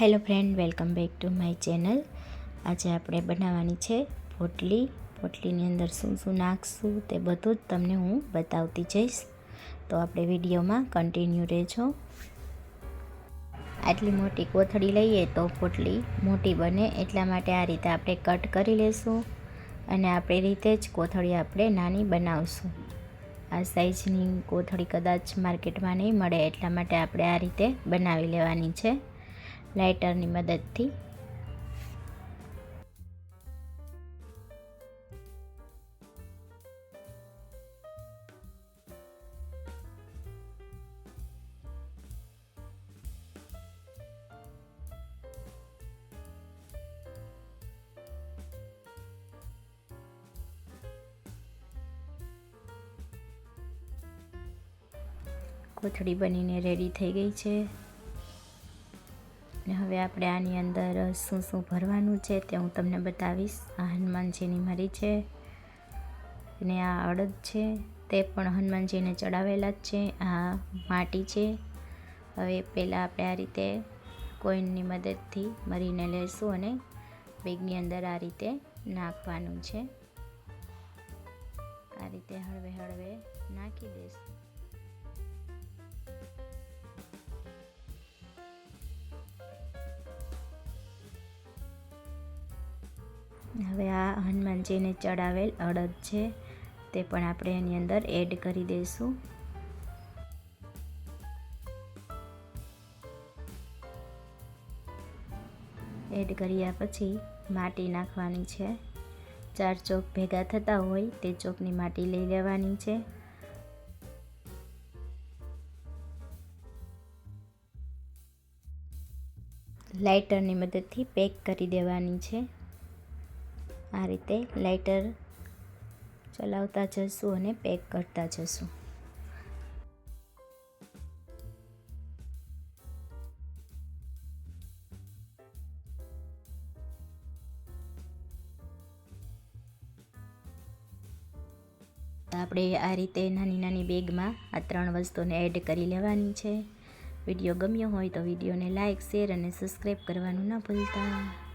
Hello friend, welcome back to my channel. આજે આપણે બનાવવાની છે પોટલી. પોટલીની અંદર શું શું નાખશું તે બધું જ તમને હું બતાવતી જઈશ. તો આપણે વિડીયોમાં કન્ટિન્યુ રહેજો. આટલી મોટી કોથળી લઈએ તો પોટલી મોટી બને, એટલા માટે આ રીતે આપણે કટ કરી લેશું અને આપણી રીતે જ કોથળી આપણે નાની બનાવશું. આ સાઈઝની કોથળી કદાચ માર્કેટમાં નહીં મળે, એટલા માટે આપણે આ રીતે બનાવી લેવાની છે. લાઇટરની મદદથી. કોથળી બનીને રેડી થઈ ગઈ છે. ને હવે આપણે આની અંદર શું શું ભરવાનું છે તે હું તમને બતાવીશ. આ હનુમાનજીની મરી છે ને આ અડદ છે, તે પણ હનુમાનજીને ચડાવેલા જ છે, આ માટી છે. હવે પહેલાં આપણે આ રીતે કોઈનની મદદથી મરીને લેશું અને બેગની અંદર આ રીતે નાખવાનું છે. આ રીતે હળવે હળવે નાખી દઈશું. હવે આ હનુમાનજીને ચડાવેલ અડદ છે, તે પણ આપણે એની અંદર એડ કરી દઈશું. એડ કર્યા પછી માટી નાખવાની છે. ચાર ચોક ભેગા થતા હોય તે ચોકની માટી લઈ લેવાની છે. લાઇટરની મદદથી પેક કરી દેવાની છે. આ રીતે લાઇટર ચલાવતા જશું અને પેક કરતા જશું આપણે આ રીતે નાની નાની બેગમાં આ ત્રણ વસ્તુને એડ કરી લેવાની છે. વીડિયો ગમ્યો હોય તો વિડીયોને લાઇક શેર અને સબસ્ક્રાઈબ કરવાનું ના ભૂલતા.